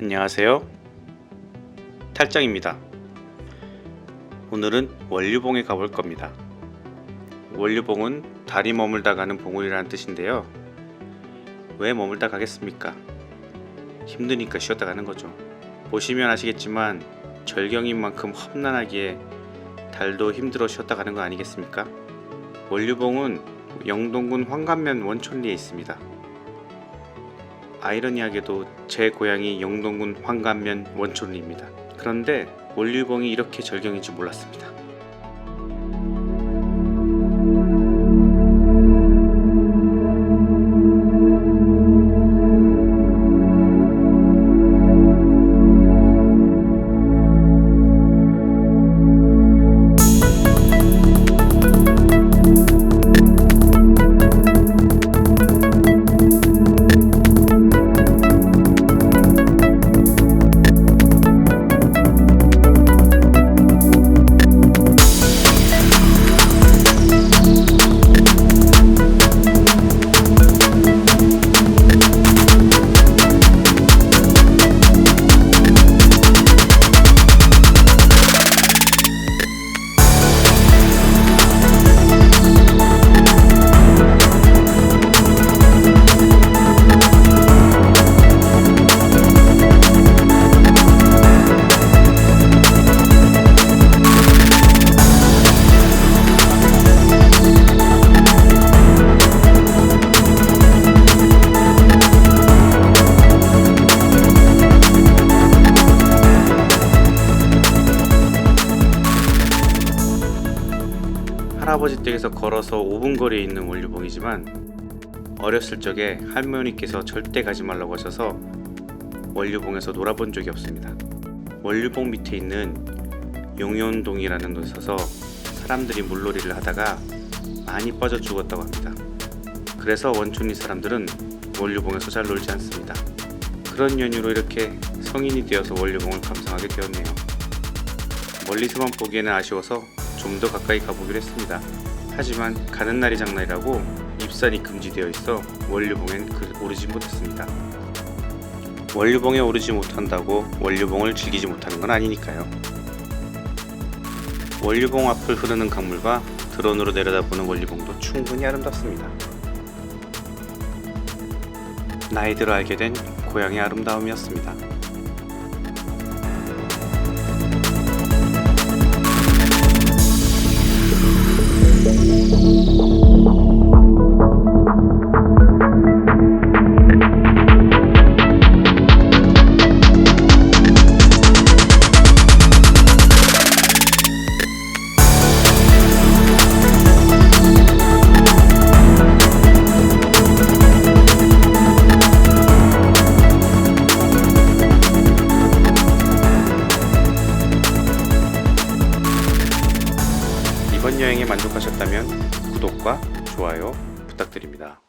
안녕하세요. 탈장입니다. 오늘은 원류봉에 가볼 겁니다. 원류봉은 달이 머물다 가는 봉우리라는 뜻인데요. 왜 머물다 가겠습니까? 힘드니까 쉬었다 가는 거죠. 보시면 아시겠지만 절경인 만큼 험난하기에 달도 힘들어 쉬었다 가는 거 아니겠습니까? 원류봉은 영동군 황간면 원촌리에 있습니다. 아이러니하게도 제 고향이 영동군 황간면 원촌리입니다. 그런데 원류봉이 이렇게 절경인 줄 몰랐습니다. 할아버지 댁에서 걸어서 5분 거리에 있는 원류봉이지만 어렸을 적에 할머니께서 절대 가지 말라고 하셔서 원류봉에서 놀아본 적이 없습니다. 원류봉 밑에 있는 용연동이라는 곳에서 사람들이 물놀이를 하다가 많이 빠져 죽었다고 합니다. 그래서 원촌리 사람들은 원류봉에서 잘 놀지 않습니다. 그런 연유로 이렇게 성인이 되어서 원류봉을 감상하게 되었네요. 멀리서만 보기에는 아쉬워서 좀 더 가까이 가보기로 했습니다. 하지만 가는 날이 장날이라고 입산이 금지되어 있어 원류봉엔 그- 오르지 못했습니다. 원류봉에 오르지 못한다고 원류봉을 즐기지 못하는 건 아니니까요. 원류봉 앞을 흐르는 강물과 드론으로 내려다보는 원류봉도 충분히 아름답습니다. 나이 들어 알게 된 고향의 아름다움이었습니다. 이번 여행에 만족하셨다면 구독과 좋아요 부탁드립니다.